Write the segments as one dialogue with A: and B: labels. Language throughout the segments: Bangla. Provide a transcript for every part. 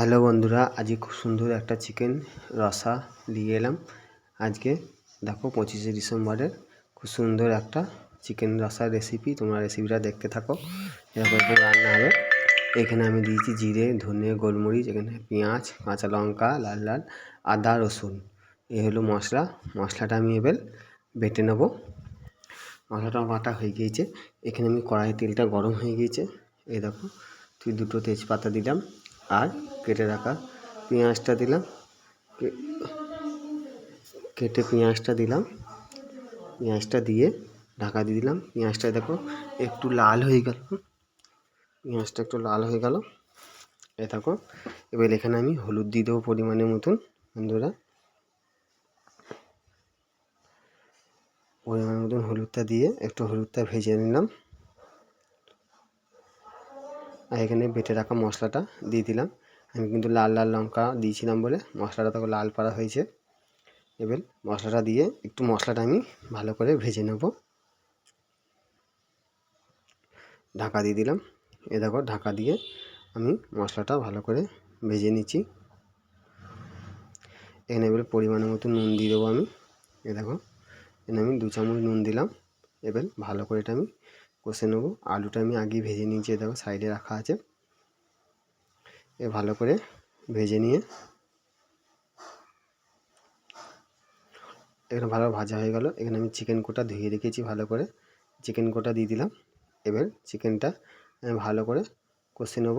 A: হ্যালো বন্ধুরা, আজকে খুব সুন্দর একটা চিকেন রসা দিয়ে এলাম। আজকে দেখো পঁচিশে ডিসেম্বরের খুব সুন্দর একটা চিকেন রসার রেসিপি তোমরা রেসিপিটা দেখতে থাকো। এরকম রান্না হবে। এখানে আমি দিয়েছি জিরে, ধনে, গোলমরিচ, এখানে পেঁয়াজ, কাঁচা লঙ্কা, লাল লাল, আদা, রসুন। এ হলো মশলা। মশলাটা আমি এবার বেটে নেব। মশলাটা বাটা হয়ে গিয়েছে। এখানে আমি কড়াই তেলটা গরম হয়ে গিয়েছে। এই দেখো, তুই দুটো তেজপাতা দিলাম। আর কেটে রাখা পেঁয়াজটা দিলাম। কেটে পেঁয়াজটা দিলাম। পেঁয়াজটা দিয়ে ঢাকা দিয়ে দিলাম। পেঁয়াজটা দেখো একটু লাল হয়ে গেল। পেঁয়াজটা একটু লাল হয়ে গেল। এ দেখো, এবার এখানে আমি হলুদ দিয়ে দেবো পরিমাণের মতন, বন্ধুরা। পরিমাণ মতন হলুদটা দিয়ে একটু হলুদটা ভেজে নিলাম। আর এখানে বেটে রাখা মশলাটা দিয়ে দিলাম। আমি কিন্তু লাল লাল লঙ্কা দিয়েছিলাম বলে মশলাটা তখন লাল পাড়া হয়েছে। এবার মশলাটা দিয়ে একটু মশলাটা আমি ভালো করে ভেজে নেব। ঢাকা দিয়ে দিলাম। এ দেখো ঢাকা দিয়ে আমি মশলাটা ভালো করে ভেজে নিচ্ছি। এখানে এবার পরিমাণের মতো নুন দিয়ে দেবো আমি। এ দেখো, এখানে আমি দু চামচ নুন দিলাম। এবার ভালো করে এটা আমি কষে নেব। আলুটা আমি আগেই ভেজে নিয়েছি দেখো সাইডে রাখা আছে। এ ভালো করে ভেজে নিয়ে এখানে ভালো ভাজা হয়ে গেল। এখানে আমি চিকেন কোটা ধুয়ে রেখেছি ভালো করে। চিকেন কোটা দিয়ে দিলাম। এবার চিকেনটা ভালো করে কষে নেব।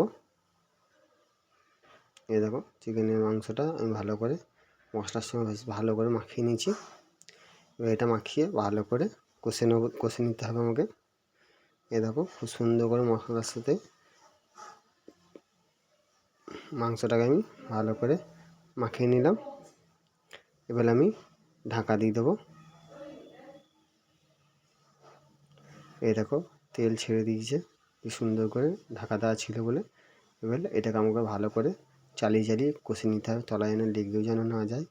A: এই দেখো চিকেনের মাংসটা আমি ভালো করে মশলার সঙ্গে ভালো করে মাখিয়ে নিয়েছি। এবার এটা মাখিয়ে ভালো করে কষে নেব, কষে নিতে হবে আমাকে। এ দেখো, খুব সুন্দর করে মশলার সাথে মাংসটাকে আমি ভালো করে মাখিয়ে নিলাম। এবার আমি ঢাকা দিয়ে দেবো। এই দেখো, তেল ছেড়ে দিয়েছে, কি সুন্দর করে ঢাকা দেওয়া ছিল বলে। এবার এটাকে আমাকে ভালো করে চালিয়ে চালিয়ে কষে নিতে হবে, তলায় যেন লেগেও যেন না যায়,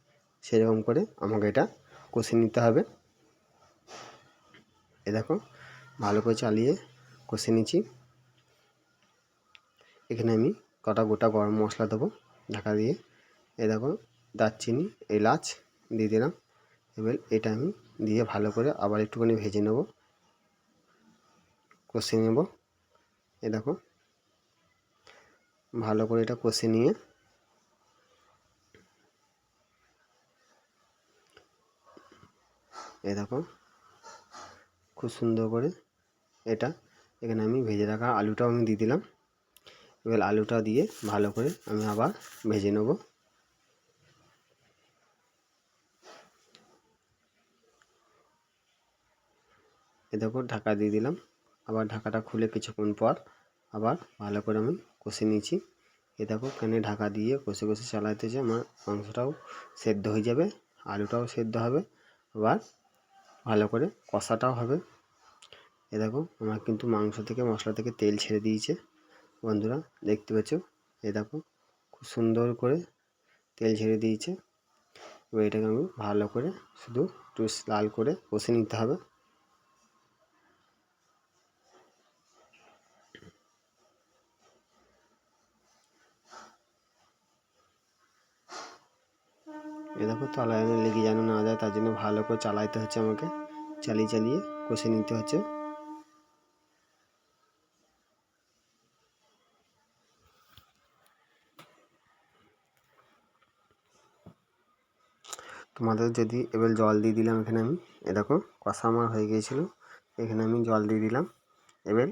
A: সেরকম করে আমাকে এটা কষে নিতে হবে। এ দেখো, ভালো করে চালিয়ে কষে নিচ্ছি। এখানে আমি কটা গোটা গরম মশলা দেবো ঢাকা দিয়ে। এ দেখো, দারচিনি, এলাচ দিয়ে দিলাম। এবার এটা আমি দিয়ে ভালো করে আবার একটুখানি ভেজে নেব। কষে নেব। এ দেখো, ভালো করে এটা কষে নিয়ে এ দেখো, খুব সুন্দর করে এটা এখানে আমি ভেজে রাখা আলুটাও আমি দিয়ে দিলাম। এবার আলুটা দিয়ে ভালো করে আমি আবার ভেজে নেব। এ দেখো ঢাকা দিয়ে দিলাম। আবার ঢাকাটা খুলে কিছুক্ষণ পর আবার ভালো করে আমি কষে নিয়েছি। এ দেখো কেন ঢাকা দিয়ে কষে কষে চালাতেছে আমার মাংসটাও সেদ্ধ হয়ে যাবে, আলুটাও সেদ্ধ হবে। আবার ভালো করে কষাটাও হবে। এ দেখো, আমার কিন্তু মাংস থেকে, মশলা থেকে তেল ছেড়ে দিয়েছে। বন্ধুরা, দেখতে পাচ্ছ? এ দেখো, খুব সুন্দর করে তেল ছেড়ে দিয়েছে। এবার এটাকে আমি ভালো করে শুধু একটু লাল করে কষে নিতে হবে। এ দেখো, তলায় লেগে যেন না যায়, তার জন্য ভালো করে চালাইতে হচ্ছে আমাকে। চালিয়ে চালিয়ে কষে নিতে হচ্ছে। তোমাদের যদি এবার জল দিয়ে দিলাম এখানে আমি, এ দেখো কষা আমার হয়ে গিয়েছিল, এখানে আমি জল দিয়ে দিলাম। এবার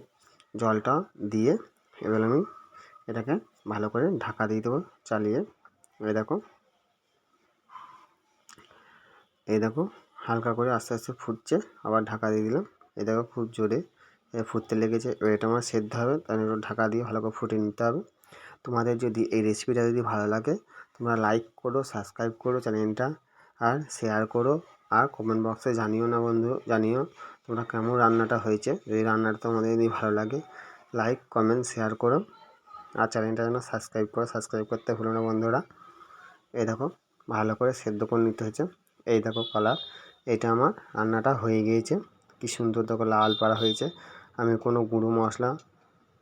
A: জলটা দিয়ে এবার আমি এটাকে ভালো করে ঢাকা দিয়ে দেবো চালিয়ে। এই দেখো এই দেখো হালকা করে আস্তে আস্তে ফুটছে, আবার ঢাকা দিয়ে দিলাম। এই দেখো খুব জোরে ফুটতে লেগেছে, এবার এটা আমার সেদ্ধ হবে, তাহলে ঢাকা দিয়ে ভালো করে ফুটে নিতে হবে। তোমাদের যদি এই রেসিপিটা যদি ভালো লাগে, তোমরা লাইক করো সাবস্ক্রাইব করো চ্যানেলটা। আর শেয়ার করো আর কমেন্ট বক্সে জানিও না বন্ধু, জানিও তোমরা কেমন রান্নাটা হয়েছে। যদি রান্নাটা তোমাদের যদি ভালো লাগে লাইক কমেন্ট শেয়ার করো। আর চ্যানেলটা যেন সাবস্ক্রাইব করো সাবস্ক্রাইব করতে ভুলো না বন্ধুরা। এই দেখো, ভালো করে সেদ্ধ করে নিতে হয়েছে। এই দেখো কালার এটা আমার রান্নাটা হয়ে গিয়েছে। কি সুন্দর দেখো লাল পাড়া হয়েছে। আমি কোনো গুঁড়ো মশলা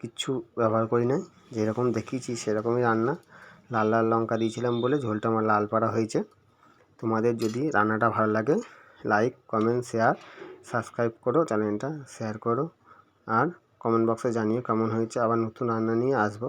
A: কিচ্ছু ব্যবহার করি নাই। যেরকম দেখিয়েছি সেরকমই রান্না। লাল লাল লঙ্কা দিয়েছিলাম বলে ঝোলটা আমার লাল পাড়া হয়েছে। তোমাদের যদি রান্নাটা ভালো লাগে লাইক কমেন্ট শেয়ার সাবস্ক্রাইব করো চ্যানেলটা শেয়ার করো। আর কমেন্ট বক্সে জানিয়ে কেমন হয়েছে, আবার নতুন রান্না নিয়ে আসব।